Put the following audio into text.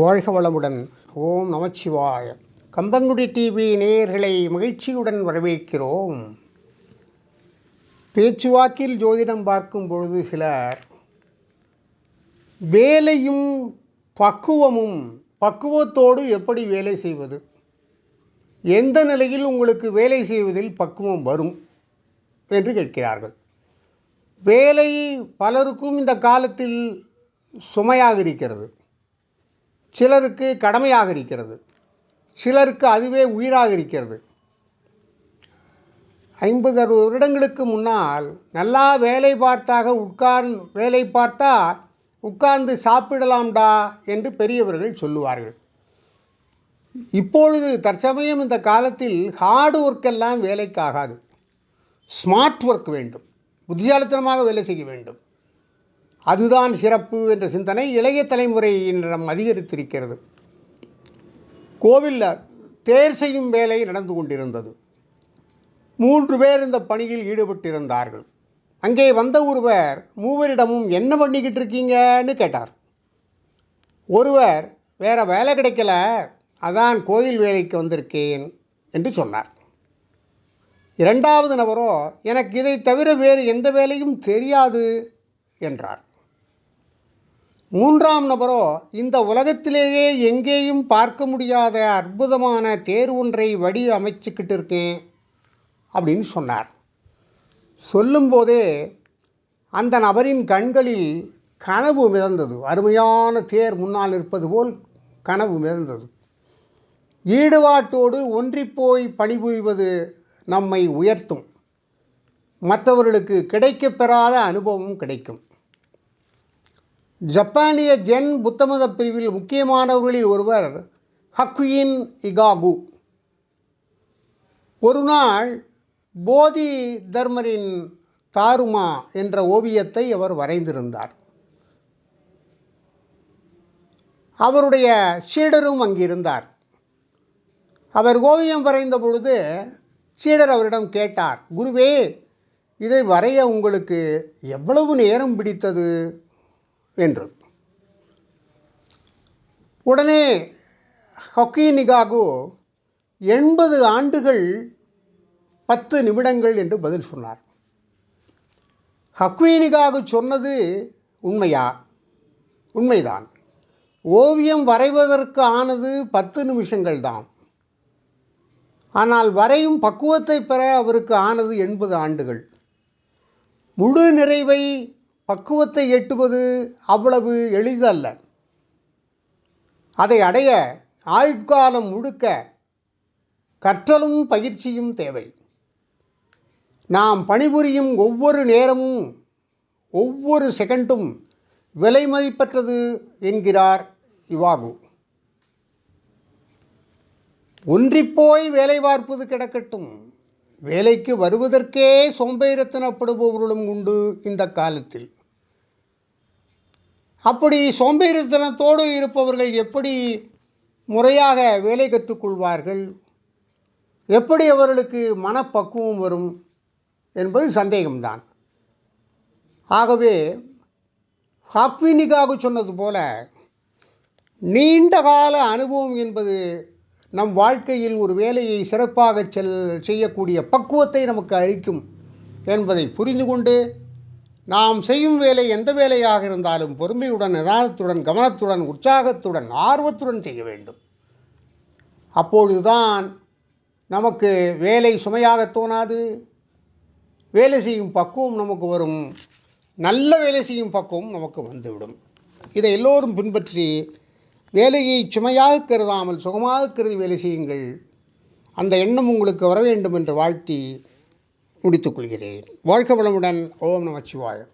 வாழ்க வளமுடன். ஓம் நமச்சிவாய. கம்பங்குடி டிவி நேயர்களை மகிழ்ச்சியுடன் வரவேற்கிறோம். பேச்சுவாக்கில் ஜோதிடம் பார்க்கும் பொழுது சிலர் வேலையும் பக்குவமும் பக்குவத்தோடு எப்படி வேலை செய்வது? எந்த நிலையில் உங்களுக்கு வேலை செய்வதில் பக்குவம் வரும்? என்று கேட்கிறார்கள். வேலை பலருக்கும் இந்த காலத்தில் சுமையாக இருக்கிறது. சிலருக்கு கடமையாக இருக்கிறது சிலருக்கு அதுவே உயிராக இருக்கிறது ஐம்பது அறுபது வருடங்களுக்கு முன்னால் நல்லா வேலை பார்த்தாக உட்கார் வேலை பார்த்தா உட்கார்ந்து சாப்பிடலாம்டா என்று பெரியவர்கள் சொல்லுவார்கள். இப்பொழுது தற்சமயம் இந்த காலத்தில் ஹார்டு ஒர்க்கெல்லாம் வேலைக்காகாது. ஸ்மார்ட் ஒர்க் வேண்டும். புத்திசாலித்தனமாக வேலை செய்ய வேண்டும். அதுதான் சிறப்பு என்ற சிந்தனை இளைய தலைமுறையினிடம் அதிகரித்திருக்கிறது. கோவிலில் தேர் செய்யும் வேலை நடந்து கொண்டிருந்தது. மூன்று பேர் இந்த பணியில் ஈடுபட்டிருந்தார்கள். அங்கே வந்த ஒருவர் மூவரிடமும் என்ன பண்ணிக்கிட்டு இருக்கீங்கன்னு கேட்டார். ஒருவர் வேற வேலை கிடைக்கல அதான் கோயில் வேலைக்கு வந்திருக்கேன் என்று சொன்னார். இரண்டாவது நபரோ எனக்கு இதை தவிர வேறு எந்த வேலையும் தெரியாது என்றார். மூன்றாம் நபரோ இந்த உலகத்திலேயே எங்கேயும் பார்க்க முடியாத அற்புதமான தேர் ஒன்றை வடி அமைச்சுக்கிட்டு இருக்கேன் அப்படின்னு சொன்னார். சொல்லும்போதே அந்த நபரின் கண்களில் கனவு மிதந்தது. அருமையான தேர் முன்னால் இருப்பது போல் கனவு மிதந்தது. ஈடுபாட்டோடு ஒன்றிப்போய் பணிபுரிவது நம்மை உயர்த்தும். மற்றவர்களுக்கு கிடைக்கப்பெறாத அனுபவம் கிடைக்கும். ஜப்பானிய ஜென் புத்தமத பிரிவில் முக்கியமானவர்களில் ஒருவர் ஹக்குயின் இகாகு. ஒரு நாள் போதி தர்மரின் தாருமா என்ற ஓவியத்தை அவர் வரைந்திருந்தார். அவருடைய சீடரும் அங்கிருந்தார். அவர் ஓவியம் வரைந்த பொழுது சீடர் அவரிடம் கேட்டார் குருவே இதை வரைய உங்களுக்கு எவ்வளவு நேரம் பிடித்தது? என்று. உடனே ஹொக்கீனிகாகு எண்பது ஆண்டுகள் பத்து நிமிடங்கள் என்று பதில் சொன்னார். ஹக்வீனிகாகு சொன்னது உண்மையா? உண்மைதான். ஓவியம் வரைவதற்கு ஆனது பத்து நிமிஷங்கள் தான். ஆனால் வரையும் பக்குவத்தை பெற அவருக்கு ஆனது எண்பது ஆண்டுகள். முழு நிறைவை பக்குவத்தை எட்டுவது அவ்வளவு எளிதல்ல. அதை அடைய ஆயுட்காலம் முழுக்க கற்றலும் பயிற்சியும் தேவை. நாம் பணிபுரியும் ஒவ்வொரு நேரமும் ஒவ்வொரு செகண்டும் விலை மதிப்பற்றது என்கிறார் இவாகு. ஒன்றிப்போய் வேலை பார்ப்பது கிடக்கட்டும் வேலைக்கு வருவதற்கே சோம்பேறித்தனப்படுபவர்களும் உண்டு இந்த காலத்தில். அப்படி சோம்பேறித்தனத்தோடு இருப்பவர்கள் எப்படி முறையாக வேலை கற்றுக்கொள்வார்கள்? எப்படி அவர்களுக்கு மனப்பக்குவம் வரும் என்பது சந்தேகம்தான். ஆகவே ஹாக்வினிகாகு சொன்னது போல நீண்ட கால அனுபவம் என்பது நம் வாழ்க்கையில் ஒரு வேலையை சிறப்பாக செல் செய்யக்கூடிய பக்குவத்தை நமக்கு அளிக்கும் என்பதை புரிந்து கொண்டு நாம் செய்யும் வேலை எந்த வேலையாக இருந்தாலும் பொறுமையுடன் நிதானத்துடன் கவனத்துடன் உற்சாகத்துடன் ஆர்வத்துடன் செய்ய வேண்டும். அப்பொழுதுதான் நமக்கு வேலை சுமையாக தோணாது. வேலை செய்யும் பக்குவம் நமக்கு வரும். நல்ல வேலை செய்யும் பக்குவம் நமக்கு வந்துவிடும். இதை எல்லோரும் பின்பற்றி வேலையை சுமையாக கருதாமல் சுகமாக கருதி வேலை செய்யுங்கள். அந்த எண்ணம் உங்களுக்கு வர வேண்டும் என்று வாழ்த்தி முடித்துக்கொள்கிறேன் வாழ்க்கை வளமுடன். ஓம் நமச்சிவாயம்.